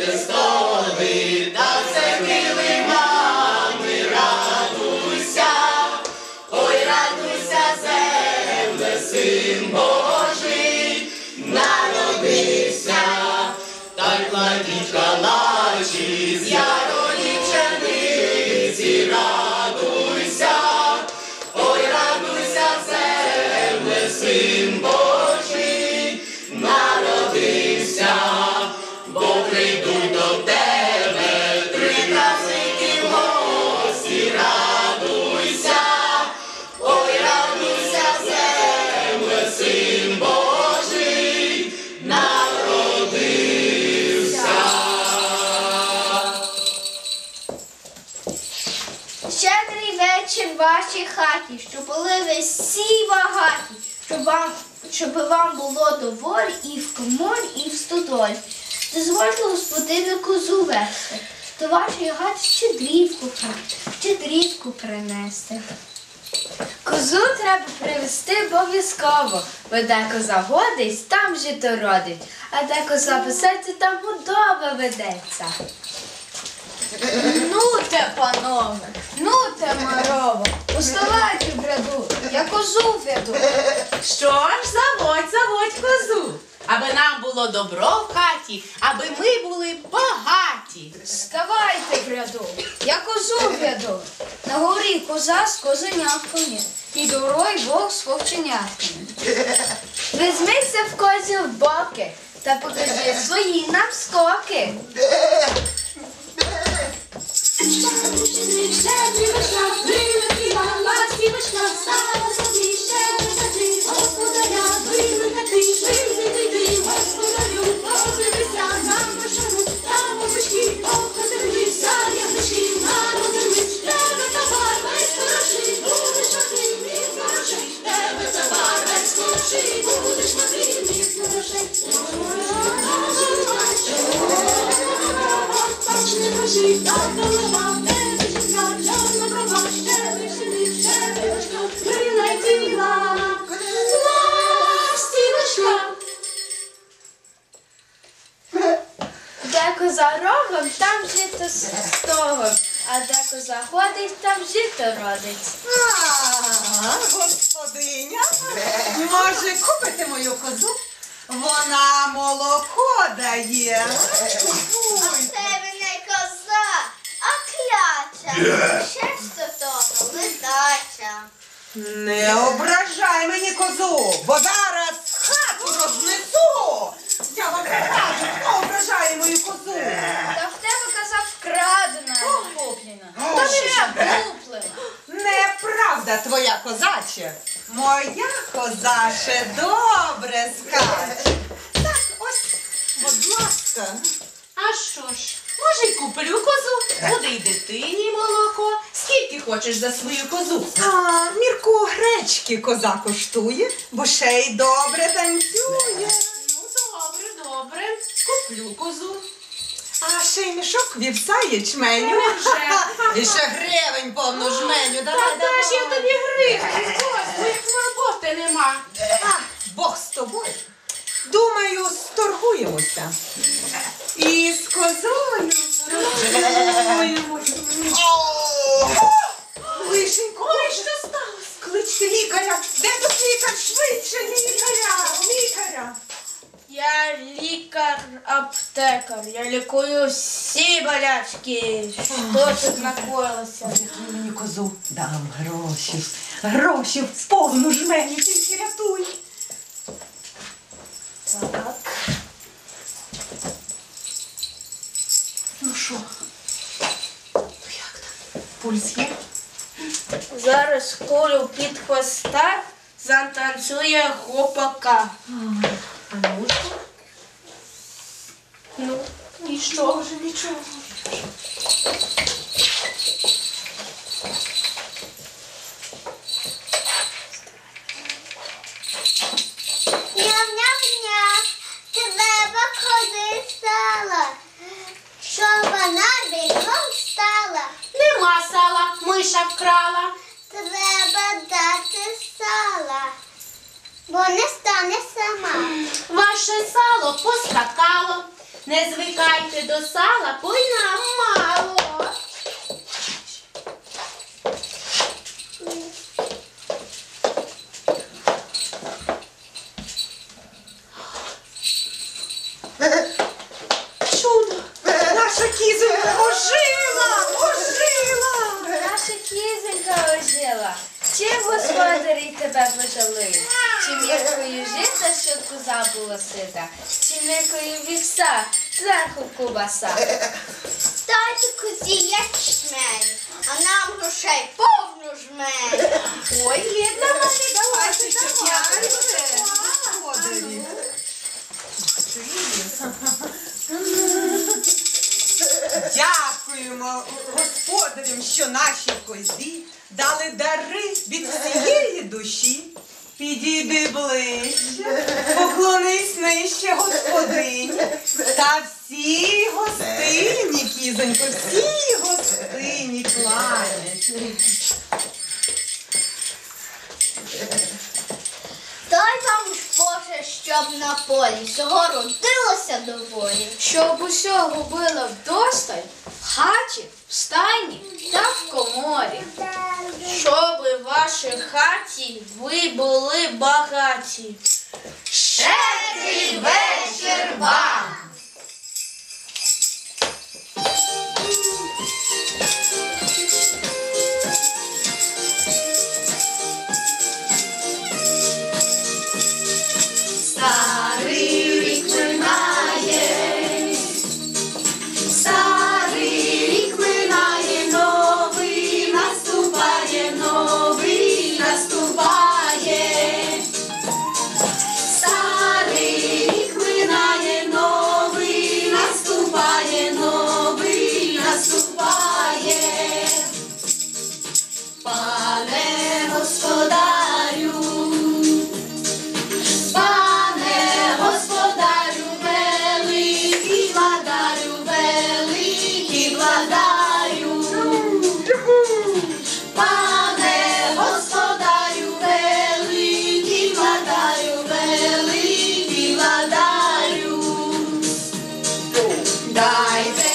Стеляйте столи, та все килимами, радуйся, ой, радуйся, земле, син Божий, народився, та й кладіть калачі вашій хаті, щоб були ви всі багаті, щоб вам, щоб вам було доволі і в коморі, і в стодолі. Дозвольте господину козу вести, до вашої хати щедрівку, щедрівку принести. Козу треба привезти обов'язково, бо де коза годить, там жито родить, а де коза писається, там худоба ведеться. Ну козу веду. Що ж, заводь, заводь козу, аби нам було добро в хаті, аби ми були багаті. Вставайте в ряду, я козу веду. На горі коза з козенятками, і дорой Бог з вовченятками. Візьмися в козі в боки та покажи свої Şişlik şerbi başlar, büyük ilan var, bir başlar, sana nasıl bir şerbi Де коза рогом, там жито стогом, а де коза ходить, там жито родить. А, господиня, може купити мою козу? Вона молоко дає. Це не коза, а кляча. Ще що того, ледача. Не ображай мені козу, бо зараз Неправда твоя козаче. Моя коза ще добре скаче. Так, ось, будь ласка. А що ж, може й куплю козу, буде й дитині молоко. Скільки хочеш за свою козу? А, мірку гречки коза коштує, бо ще й добре танцює. Ну, добре, добре, куплю козу. А ще й мішок вівса ячменю. І ще гривень повну жменю. Давай, де ж я тобі гривень, козу, як роботи нема. А, Бог з тобою. Думаю, сторгуємося. І з козою розторгуємося. Лишенько, ой, що сталося? Кличте лікаря. Я лікар-аптекар. Я лікую всі болячки. Що тут накоїлося? Рятуй мені козу. Дам гроші. Гроші в повну жменю, тільки рятуй. Так. Ну що? Ну як там? Пульс є? Зараз кулю під хвоста затанцює гопака. А ну-ка. Ну, що? Нічого, нічого. Ням-ням-ням, треба кози сала, щоб вона бігом стала. Нема сала, миша вкрала. Треба дати сала, бо не стане сама. Ваше сало поскакало. Не звикайте до сала, бо й нам мало. Чудо! Наша кізонька ожила! Ожила! Наша кізонька ожила. Чим господарі тебе пожалують? Чи міркою жита, щоб коза була сита? Чи міркою вівса, зверху кубаса? Дайте козі ячмень, а нам грошей повну жмень. Ой, є для мене Давайте. Дякуємо господарям, що нашій козі дали дари від всієї душі. Підійди ближче, поклонись нижче господині. Та всі гостині, кізонько, всі гостині кланяться. Дай вам ж Боже, щоб на полі всього родилося доволі. Щоб усього було вдосталь, в хаті, в стайні та в коморі. Щоб в вашій хаті ви були багаті. Щедрий вечір вам! life.